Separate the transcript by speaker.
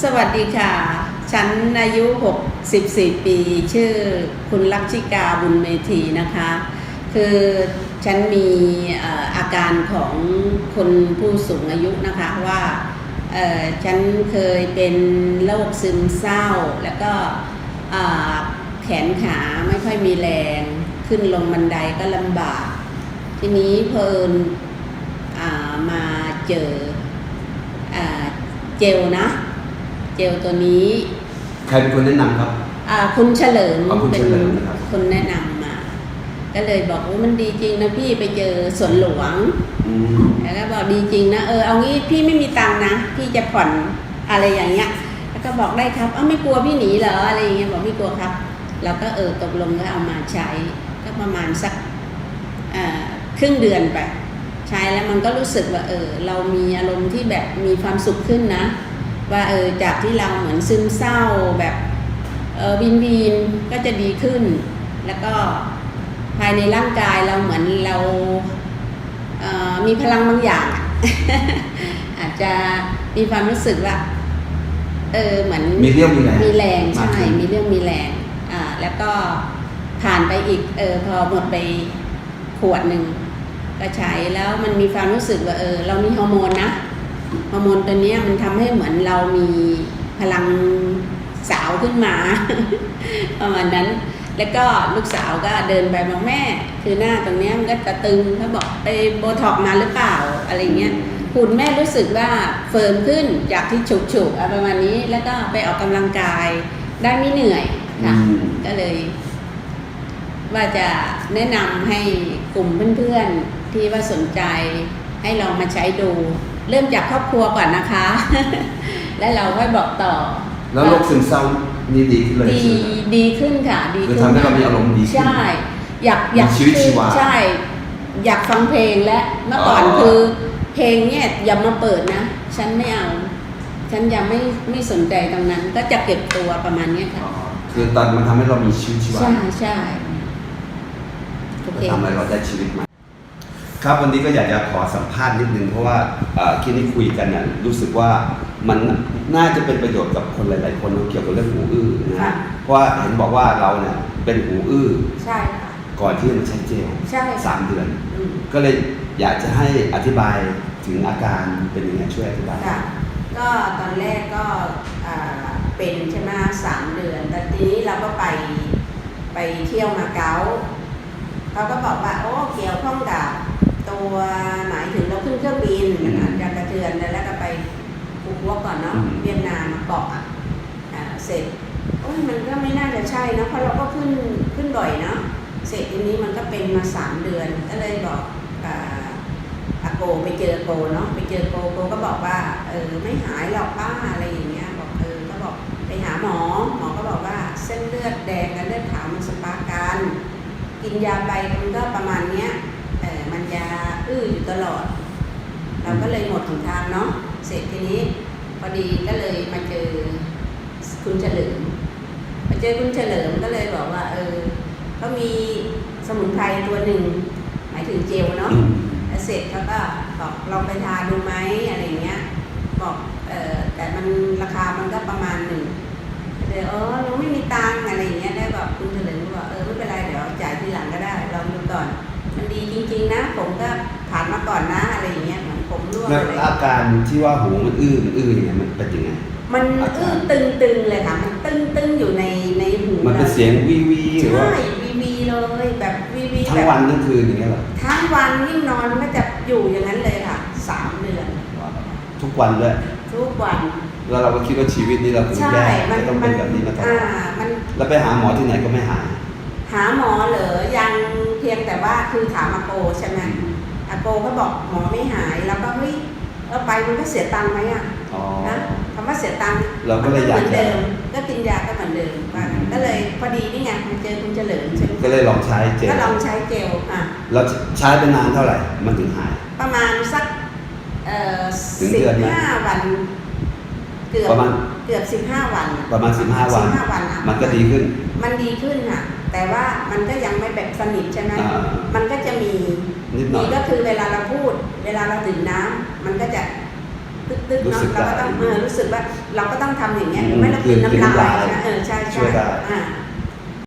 Speaker 1: สวัสดีค่ะ ฉันอายุ 64 ปี ชื่อคุณลักชิกาบุญเมธีนะคะ คือฉันมีอาการของคนผู้สูงอายุนะคะว่าฉันเคยเป็นโรคซึมเศร้า แล้วก็แขนขาไม่ค่อยมีแรง ขึ้นลงบันไดก็ลำบาก ทีนี้เพลินอ่ามาเจออเจลนะ เจลตัวนี้
Speaker 2: ใครเป็นคนแนะนำครับ
Speaker 1: อ่าคุณเฉลิม
Speaker 2: อ๋อคุณ
Speaker 1: เป็น
Speaker 2: เฉลิมนะครับ
Speaker 1: คนแนะนำมา ก็เลยบอกว่ามันดีจริงนะพี่ไปเจอสวนหลวง
Speaker 2: อืม
Speaker 1: แล้วก็บอกดีจริงนะเออเอางี้พี่ไม่มีตังค์นะพี่จะผ่อนอะไรอย่างเงี้ย แล้วก็บอกได้ครับ เอ้าไม่กลัวพี่หนีเหรออะไรอย่างเงี้ยบอกไม่กลัวครับ เราก็เออตกลงก็เอามาใช้ ก็ประมาณสักเอ่อครึ่งเดือนไป ใช้แล้วมันก็รู้สึกว่าเออเรามีอารมณ์ที่แบบมีความสุขขึ้นนะ ว่าเออจากที่เราเหมือนซึมเศร้าแบบเออวินวินก็จะดีขึ้น แล้วก็ภายในร่างกายเราเหมือนเราเอ่อมีพลังบางอย่างอะอาจจะมีความรู้สึกว่าเออเหมือน
Speaker 2: มีเรี่ยวมีแรง
Speaker 1: มีแรง
Speaker 2: มาก
Speaker 1: ใช่
Speaker 2: ขึ้น
Speaker 1: มีเรื่องมีแรงอ่าแล้วก็ผ่านไปอีกเออพอหมดไปขวดหนึ่งก็ใช้แล้วมันมีความรู้สึกว่าเออเรามีฮอร์โมนนะ ฮอร์โมนตัวเนี้ยมันทำให้เหมือนเรามีพลังสาวขึ้นมา ประมาณนั้น แล้วก็ลูกสาวก็เดินไปบอกแม่ คือหน้าตรงเนี้ยมันก็จะตึงเขาบอกไปโบท็อกซ์มาหรือเปล่าอะไรเงี้ยหุ่นแม่รู้สึกว่าเฟิร์มขึ้นจากที่ฉุกฉุกๆอะไรประมาณนี้ แล้วก็ไปออกกำลังกายได้ไม่เหนื่อยค่ะ
Speaker 2: อืม
Speaker 1: ก็เลย ว่าจะแนะนำให้กลุ่มเพื่อนๆที่ว่าสนใจให้ลองมาใช้ดู เริ่มจากครอบครัวก่อนนะคะ แล้วเราค่อยบอกต่อ
Speaker 2: แล้วโรคซึมเศร้านี่ดีขึ้นเลย
Speaker 1: ดี
Speaker 2: ใช่ไหมครับ
Speaker 1: ดีขึ้นค่ะ ดี
Speaker 2: คือ
Speaker 1: ขึ้น
Speaker 2: ทำให้เรามีอารมณ์ดีขึ้น
Speaker 1: ใช่ อยากอยาก
Speaker 2: มีชีวิตชีวา
Speaker 1: ใช่ อยากฟังเพลงและเมื่อก่อน
Speaker 2: อ๋อ
Speaker 1: คือเพลงเนี่ยอย่ามาเปิดนะ ฉันไม่เอา ฉันยังไม่ไม่สนใจตรงนั้น ก็จะเก็บตัวประมาณเนี้ยค่ะ
Speaker 2: อ๋อคือตอนมันทำให้เรามีชีวิตชีวา
Speaker 1: ใช่ใช่โอเค
Speaker 2: ทำให้เราได้ชีวิตใหม่ ครับวันนี้ก็อยากจะขอสัมภาษณ์นิดนึงเพราะว่าเอ่อที่นี่คุยกันเนี่ยรู้สึกว่ามันน่าจะเป็นประโยชน์กับคนหลาย ๆ คนเกี่ยวกับเรื่องหูอื้อนะ
Speaker 1: ค่ะ
Speaker 2: ฮะเพราะว่าเห็นบอกว่าเราเนี่ยเป็นหูอื้อ
Speaker 1: ใช่ค่ะ
Speaker 2: ก่อนที่จะมาใช้เจล
Speaker 1: ใช่
Speaker 2: สามเดือน
Speaker 1: อืม
Speaker 2: ก็เลยอยากจะให้อธิบายถึงอาการเป็นยังไงช่วยอธิบาย
Speaker 1: ค่ะก็ตอนแรกก็อ่าเป็นใช่ไหมสามเดือนแต่ทีนี้เราก็ไปไปเที่ยวมาเก๊าเขาก็บอกว่าโอ้เกี่ยวข้องกับ ตัวหมายถึงเราขึ้นเครื่องบิน
Speaker 2: อืม
Speaker 1: อาจจะกระเทือนแล้วก็ไปฟุกุโอกก่อนเนาะ
Speaker 2: อืม
Speaker 1: เวียดนามมาเกาะอะอ่าเสร็จโอ้ยมันก็ไม่น่าจะใช่นะเพราะเราก็ขึ้นขึ้นบ่อยเนาะเสร็จทีนี้มันก็เป็นมาสามเดือนก็เลยบอกอ่าอาโกไปเจอโกเนาะไปเจอโกโกก็บอกว่าเออไม่หายหรอกป้าอะไรอย่างเงี้ยบอกเออก็บอกไปหาหมอหมอก็บอกว่าเส้นเลือดแดงกับเลือดขาวมันสปาร์กกัน กินยาไปมันก็ประมาณเนี้ย เออมันยาอื้ออยู่ตลอด เราก็เลยหมดหนทางเนาะเสร็จทีนี้พอดีก็เลยมาเจอคุณเฉลิมมาเจอคุณเฉลิมก็เลยบอกว่า เออเขามีสมุนไพรตัวหนึ่งหมายถึงเจลเนาะ
Speaker 2: อืม
Speaker 1: แล้วเสร็จเขาก็บอกลองไปทานดูไหมอะไรอย่างเงี้ย บอกเออแต่มันราคามันก็ประมาณหนึ่งเลยเออหนูไม่มีตังค์อะไรอย่างเงี้ ก่อนนะอะไรอย่างเงี้ยเหมือนผมร่วง
Speaker 2: แล้ว
Speaker 1: อะไร
Speaker 2: อาการที่ว่าหูมันอื้อมันอื้อเนี่ยมันเป็นยังไง
Speaker 1: มันอื้อตึงๆเลยค่ะมันตึงๆอยู่ในในหู
Speaker 2: มันเป็นเสียงวีวีหรือ
Speaker 1: ใช่
Speaker 2: ว่า
Speaker 1: วีวีเลยแบบวีวี
Speaker 2: ทั้
Speaker 1: แบ
Speaker 2: ง
Speaker 1: บ
Speaker 2: วันทั้งคืนอย่างเงี้ยเหรอ
Speaker 1: ทั้งวันยิ่งนอนก็จะอยู่อย่างนั้นเลยค่ะสามเดือน
Speaker 2: ทุกวันด้วย
Speaker 1: ทุกวัน
Speaker 2: แล้วเราก็คิดว่าชีวิตนี้เราถึง
Speaker 1: ใช่
Speaker 2: แย่
Speaker 1: มัน
Speaker 2: จะต้องเป็นแบบนี้มาตล
Speaker 1: อ่า
Speaker 2: อด
Speaker 1: มัน
Speaker 2: แล้วไปหาหมอที่ไหนก็ไม่หาย
Speaker 1: หาหมอเหรอยังเพียงแต่ว่าคือถามอาโกใช่ไหม อาโกก็บอกหมอไม่หายแล้วก็เฮ้ยเราไปมันก็เสียตังค์ไหมอะ
Speaker 2: อ๋อ
Speaker 1: นะคำว่าเสียตังค์
Speaker 2: เราก็เลยอยาก
Speaker 1: มัน
Speaker 2: จะ
Speaker 1: เหมือนเดิมก็กินยาก็เหมือนเดิมว่างั้น
Speaker 2: อืม
Speaker 1: ก็เลยพอดีนี่ไงมาเจอคุณเฉลิมใช่ไหม
Speaker 2: ก็เลยลองใช้เจล
Speaker 1: ก็ลองใช้เจลอะ
Speaker 2: แล้วใช้ไปนานเท่าไหร่มันถึงหาย
Speaker 1: ประมาณสักเอ่อ
Speaker 2: ถึง
Speaker 1: สิ
Speaker 2: เดื
Speaker 1: บ
Speaker 2: อนไหม
Speaker 1: ห้าวันเกือบ
Speaker 2: ประมาณ
Speaker 1: เกือบสิบห้าวัน
Speaker 2: ประมาณ15วัน
Speaker 1: สิบห้าวันอะ
Speaker 2: มันก็ดีขึ้น
Speaker 1: มันดีขึ้นค่ะแต่ว่ามันก็ยังไม่แบบสนิทใช่ไหม
Speaker 2: อ่า
Speaker 1: มันก็จะมี
Speaker 2: นิดหน่อย
Speaker 1: ก็คือเวลาเราพูด เวลาเราดื่มน้ำมันก็จะกตึ๊กตึ๊ก
Speaker 2: รู้
Speaker 1: เนาะ
Speaker 2: สึก
Speaker 1: เราก็ต้อง
Speaker 2: ได้
Speaker 1: เออรู้สึกว่าเราก็ต้องทำอย่างเงี้ยห
Speaker 2: อืม
Speaker 1: รือไม่เรากิน
Speaker 2: กลืน
Speaker 1: น้ำลาย
Speaker 2: น้ำลาย
Speaker 1: นะเออใช่
Speaker 2: ช่วยได้
Speaker 1: อ่า